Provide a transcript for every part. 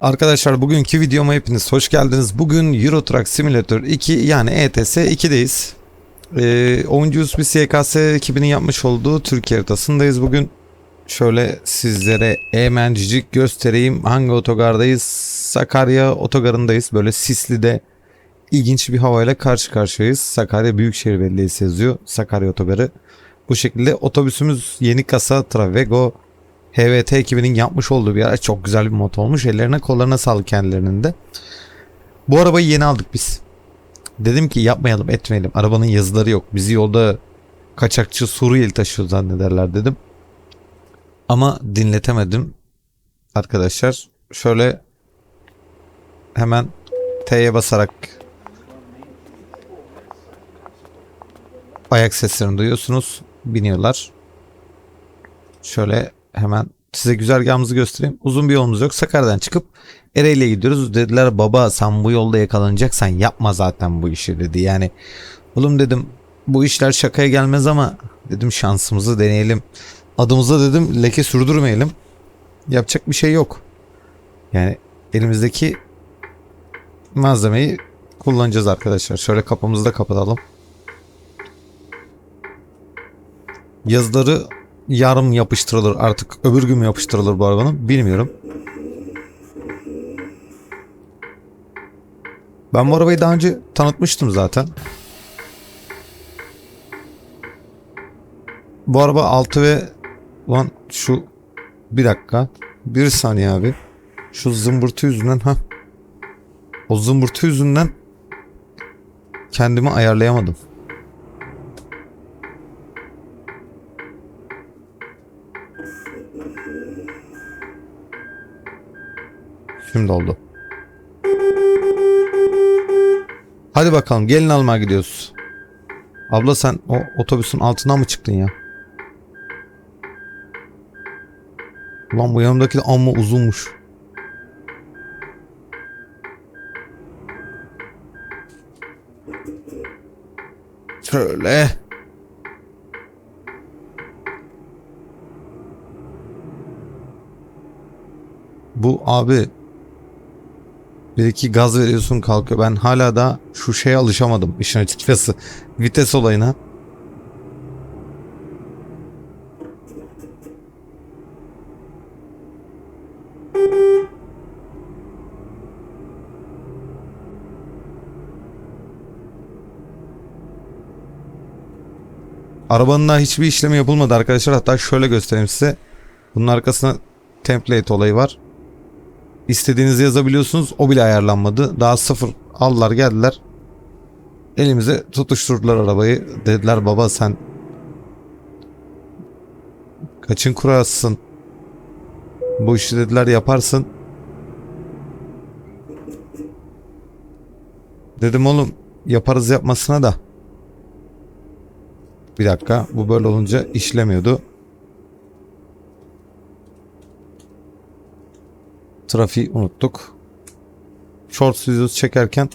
Arkadaşlar bugünkü videoma hepiniz hoş geldiniz. Bugün Euro Truck Simulator 2 yani ETS 2'deyiz. Ee, oyuncuyuz bir SKS ekibinin yapmış olduğu Türkiye haritasındayız bugün. Şöyle sizlere hemencik göstereyim. Hangi otogardayız? Sakarya otogarındayız. Böyle Sisli'de ilginç bir havayla karşı karşıyayız. Sakarya Büyükşehir Belediyesi yazıyor. Sakarya Otogarı. Bu şekilde otobüsümüz yeni kasa Travego HVT ekibinin yapmış olduğu bir araç. Çok güzel bir mod olmuş. Ellerine kollarına sağlık kendilerinin de. Bu arabayı yeni aldık biz. Dedim ki yapmayalım etmeyelim. Arabanın yazıları yok. Bizi yolda kaçakçı Suriyeli taşıyor zannederler dedim. Ama dinletemedim. Arkadaşlar şöyle hemen T'ye basarak ayak seslerini duyuyorsunuz. Biniyorlar. Şöyle hemen size güzergahımızı göstereyim. Uzun bir yolumuz yok. Sakarya'dan çıkıp Ereğli'ye gidiyoruz. Dediler baba sen bu yolda yakalanacaksan yapma zaten bu işi dedi. Yani oğlum dedim bu işler şakaya gelmez ama dedim şansımızı deneyelim. Adımıza dedim leke sürdürmeyelim. Yapacak bir şey yok. Yani elimizdeki malzemeyi kullanacağız arkadaşlar. Şöyle kapımızı da kapatalım. Yazıları yarım yapıştırılır artık öbür gün mü yapıştırılır bu arabanın bilmiyorum. Ben bu arabayı daha önce tanıtmıştım zaten. Bu araba 6 ve lan şu bir dakika bir saniye abi şu zımbırtı yüzünden ha o zımbırtı yüzünden kendimi ayarlayamadım. Şimdi oldu. Hadi bakalım gelin almaya gidiyoruz. Abla sen o otobüsün altından mı çıktın ya? Ulan bu yanımdaki de amma uzunmuş. Şöyle. Bu abi bir iki gaz veriyorsun kalkıyor. Ben hala da şu şeye alışamadım işin açıkçası. Vites olayına. Arabanın daha hiçbir işlemi yapılmadı arkadaşlar. Hatta şöyle göstereyim size. Bunun arkasına template olayı var. İstediğinizi yazabiliyorsunuz. O bile ayarlanmadı. Daha sıfır aldılar geldiler. Elimize tutuşturdular arabayı. Dediler baba sen kaçın kurasın. Bu işi dediler yaparsın. Dedim oğlum yaparız yapmasına da. Bir dakika bu böyle olunca işlemiyordu. Trafiği unuttuk. Short videosu çekerken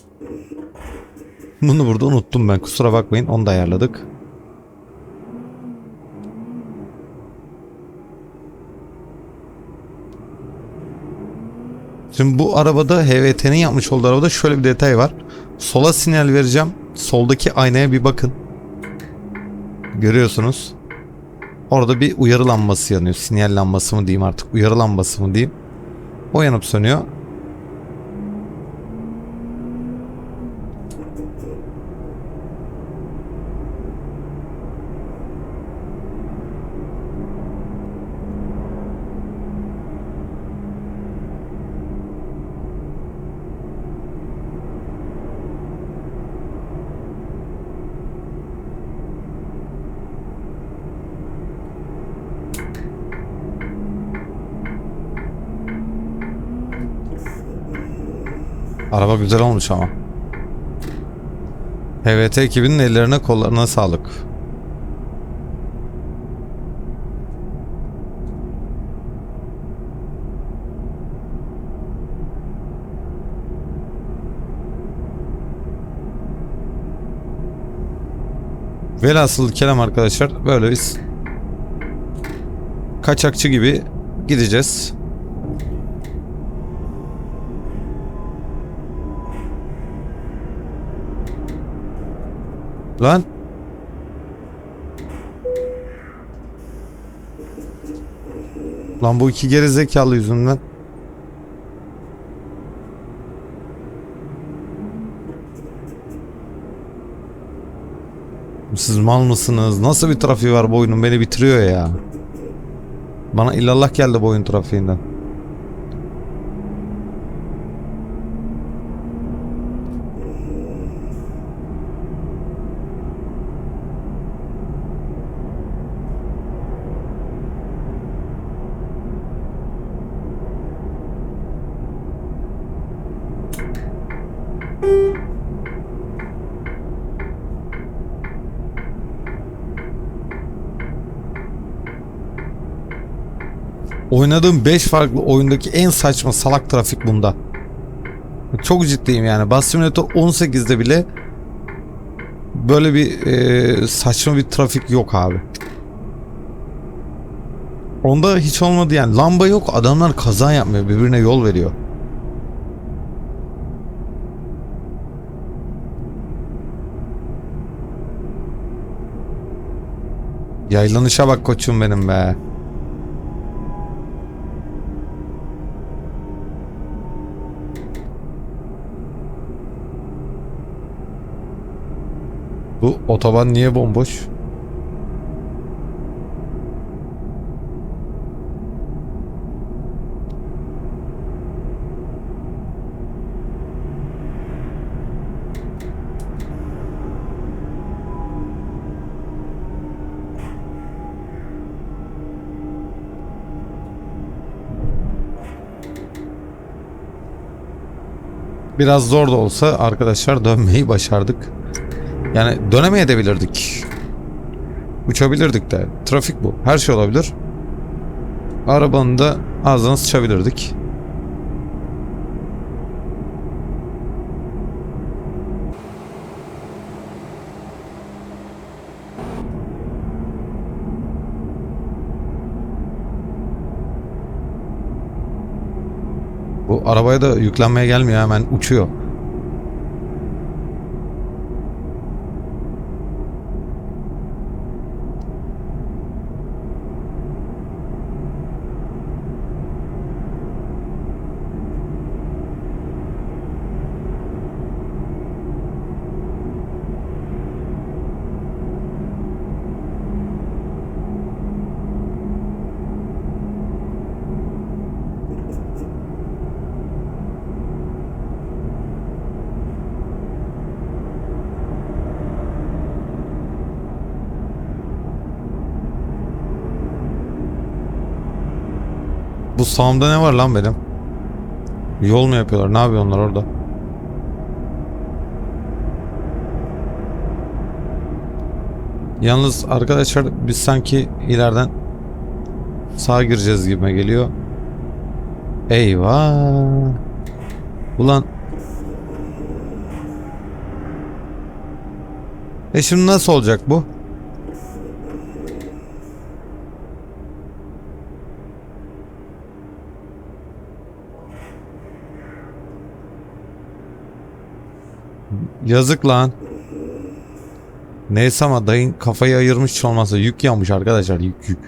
bunu burada unuttum ben. Kusura bakmayın. Onu da ayarladık. Şimdi bu arabada HVT'nin yapmış olduğu arabada şöyle bir detay var. Sola sinyal vereceğim. Soldaki aynaya bir bakın. Görüyorsunuz. Orada bir uyarı lambası yanıyor. Sinyal lambası mı diyeyim artık. Uyarı lambası mı diyeyim. O yanıp sönüyor. Araba güzel olmuş ama. HVT ekibinin ellerine kollarına sağlık. Velhasıl kelam arkadaşlar böyle biz kaçakçı gibi gideceğiz. Lan. Lan bu iki geri zekalı yüzünden. Siz mal mısınız? Nasıl bir trafiği var bu oyunun? Beni bitiriyor ya. Bana illallah geldi bu oyun trafiğinden. Oynadığım 5 farklı oyundaki en saçma salak trafik bunda. Çok ciddiyim yani. Bus Simulator 18'de bile böyle bir e, saçma bir trafik yok abi. Onda hiç olmadı yani. Lamba yok. Adamlar kaza yapmıyor. Birbirine yol veriyor. Yaylanışa bak koçum benim be. Bu otoban niye bomboş? Biraz zor da olsa arkadaşlar dönmeyi başardık. Yani dönemeye de bilirdik. Uçabilirdik de. Trafik bu. Her şey olabilir. Arabanın da ağzına sıçabilirdik. Bu arabaya da yüklenmeye gelmiyor hemen uçuyor. Sağımda ne var lan benim? Yol mu yapıyorlar? Ne yapıyor onlar orada? Yalnız arkadaşlar biz sanki ileriden sağa gireceğiz gibime geliyor. Eyvah. Ulan. E şimdi nasıl olacak bu? Yazık lan. Neyse ama dayın kafayı ayırmış hiç olmazsa yük yanmış arkadaşlar yük yük.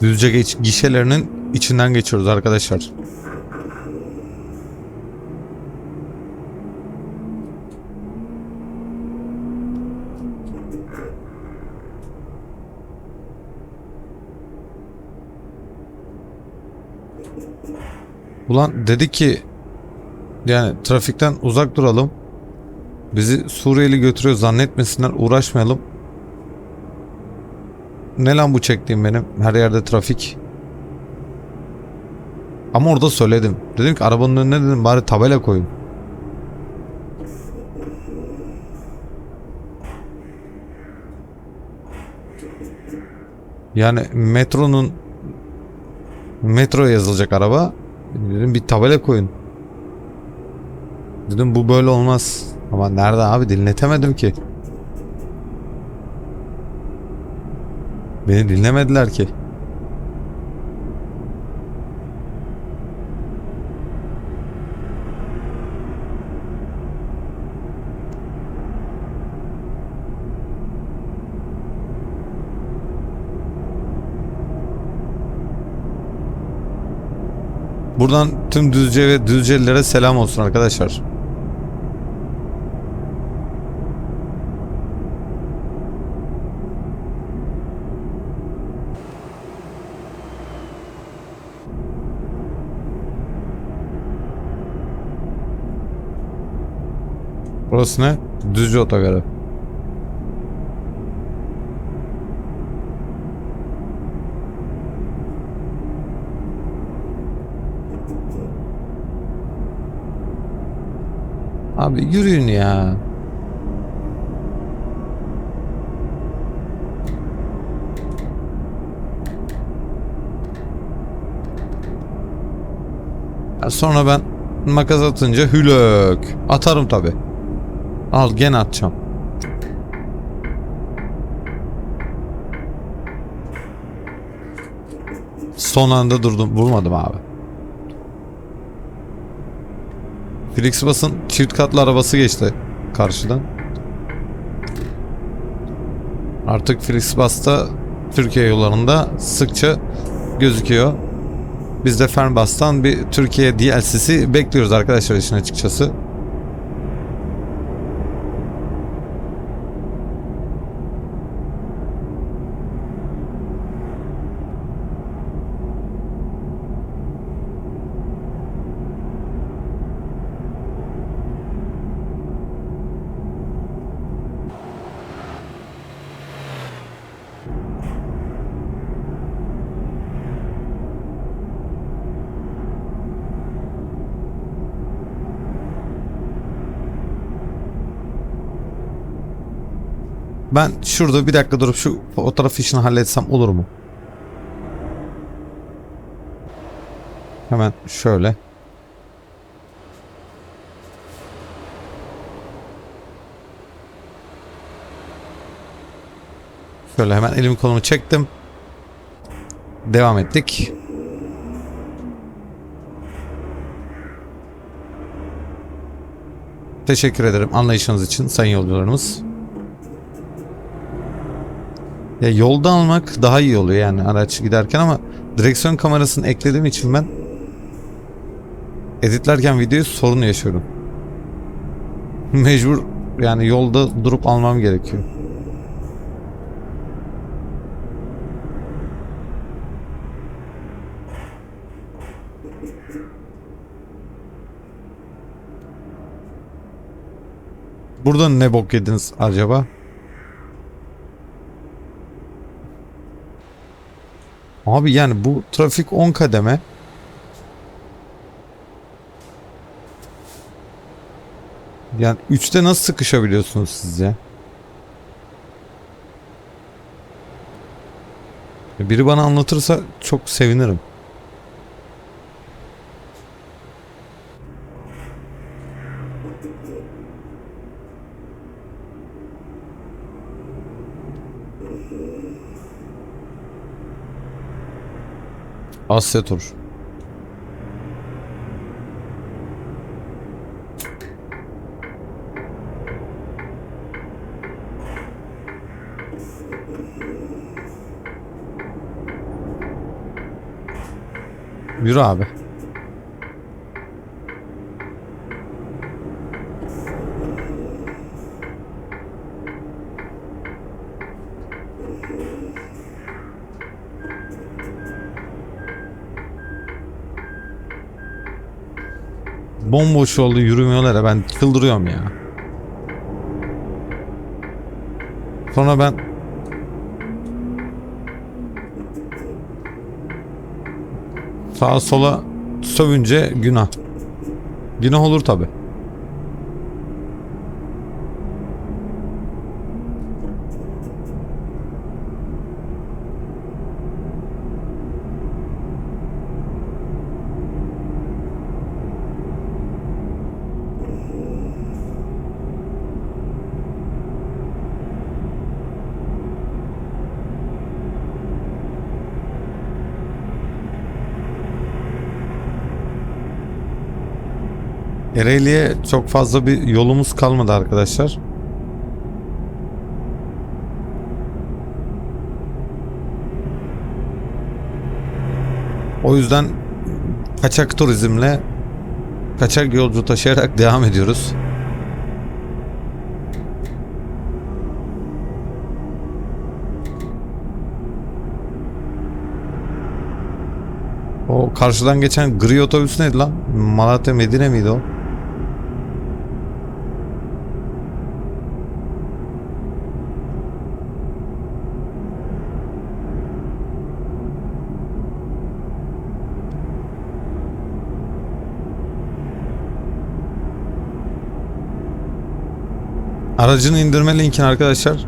Düzce geç gişelerinin içinden geçiyoruz arkadaşlar. Ulan dedi ki yani trafikten uzak duralım. Bizi Suriyeli götürüyor zannetmesinler uğraşmayalım. Ne lan bu çektiğim benim? Her yerde trafik. Ama orada söyledim. Dedim ki arabanın önüne dedim bari tabela koyun. Yani metronun metro yazılacak araba. Dedim bir tabela koyun. Dedim bu böyle olmaz. Ama nerede abi dinletemedim ki. Beni dinlemediler ki. Buradan tüm Düzce ve Düzcelilere selam olsun arkadaşlar. Burası ne? Düzce otogarı. Abi yürüyün ya. Sonra ben makas atınca hülök. Atarım tabi. Al gene atacağım. Son anda durdum. Vurmadım abi. Flixbus'ın çift katlı arabası geçti karşıdan. Artık Flixbus'ta Türkiye yollarında sıkça gözüküyor. Biz de Fernbus'tan bir Türkiye DLC'si bekliyoruz arkadaşlar işin açıkçası. Ben şurada bir dakika durup şu fotoğraf işini halletsem olur mu? Hemen şöyle. Şöyle hemen elimi kolumu çektim. Devam ettik. Teşekkür ederim anlayışınız için sayın yolcularımız. Ya yolda almak daha iyi oluyor yani araç giderken ama direksiyon kamerasını eklediğim için ben editlerken videoyu sorun yaşıyorum. Mecbur yani yolda durup almam gerekiyor. Burada ne bok yediniz acaba? Abi yani bu trafik 10 kademe. Yani 3'te nasıl sıkışabiliyorsunuz siz ya? Biri bana anlatırsa çok sevinirim. Asya tur. Yürü abi. Bomboş oldu yürümüyorlar ya ben çıldırıyorum ya. Sonra ben sağa sola sövünce günah. Günah olur tabi. Ereğli'ye çok fazla bir yolumuz kalmadı arkadaşlar. O yüzden kaçak turizmle kaçak yolcu taşıyarak devam ediyoruz. O karşıdan geçen gri otobüs neydi lan? Malatya Medine miydi o? Aracını indirme linkini arkadaşlar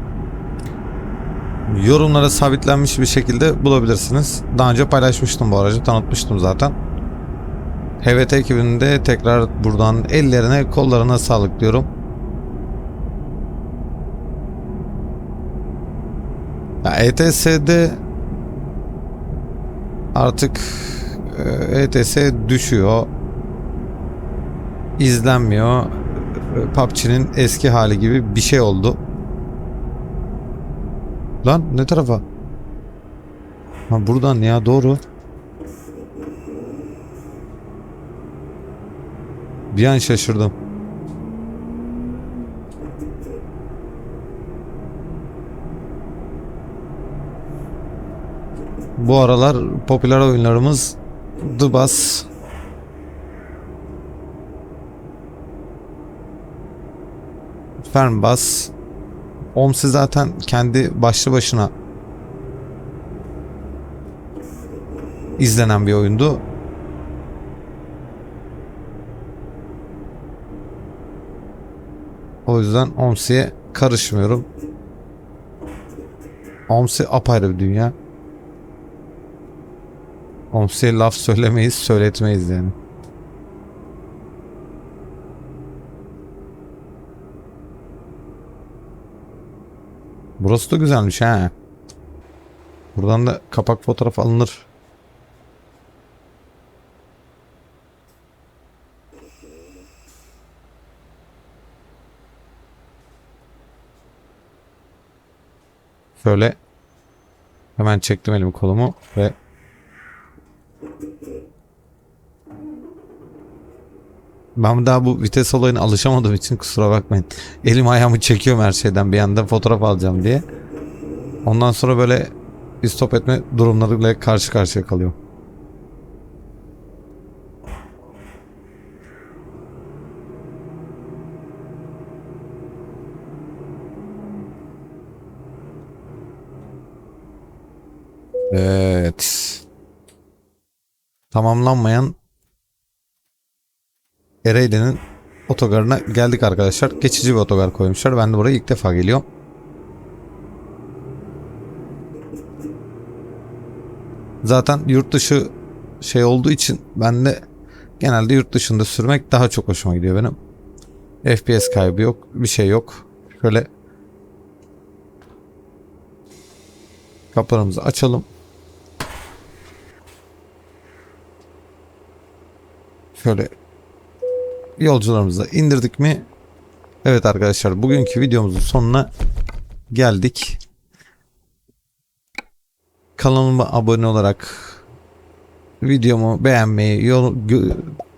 yorumlara sabitlenmiş bir şekilde bulabilirsiniz. Daha önce paylaşmıştım bu aracı, tanıtmıştım zaten. HVT ekibinde tekrar buradan ellerine kollarına sağlık diyorum. Ya ETS'de artık e, ETS düşüyor. izlenmiyor. PUBG'nin eski hali gibi bir şey oldu. Lan ne tarafa? Ha buradan ya doğru. Bir an şaşırdım. Bu aralar popüler oyunlarımız The Bus, Fernbus, Omsi zaten kendi başlı başına izlenen bir oyundu. O yüzden Omsi'ye karışmıyorum. Omsi apayrı bir dünya. Omsi'ye laf söylemeyiz, söyletmeyiz yani. Burası da güzelmiş ha. Buradan da kapak fotoğraf alınır. Şöyle hemen çektim elimi kolumu ve Ben daha bu vites olayına alışamadığım için kusura bakmayın. Elim ayağımı çekiyorum her şeyden bir anda fotoğraf alacağım diye. Ondan sonra böyle stop etme durumlarıyla karşı karşıya kalıyorum. Evet. Tamamlanmayan Ereğli'nin otogarına geldik arkadaşlar. Geçici bir otogar koymuşlar. Ben de buraya ilk defa geliyorum. Zaten yurt dışı şey olduğu için ben de genelde yurt dışında sürmek daha çok hoşuma gidiyor benim. FPS kaybı yok. Bir şey yok. Şöyle kapılarımızı açalım. Şöyle yolcularımızı indirdik mi? Evet arkadaşlar bugünkü videomuzun sonuna geldik. Kanalıma abone olarak videomu beğenmeyi,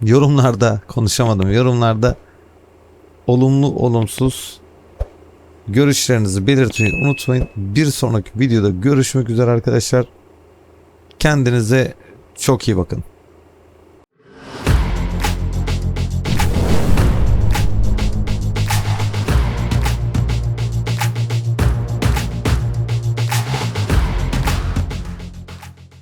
yorumlarda konuşamadım. Yorumlarda olumlu olumsuz görüşlerinizi belirtmeyi unutmayın. Bir sonraki videoda görüşmek üzere arkadaşlar. Kendinize çok iyi bakın.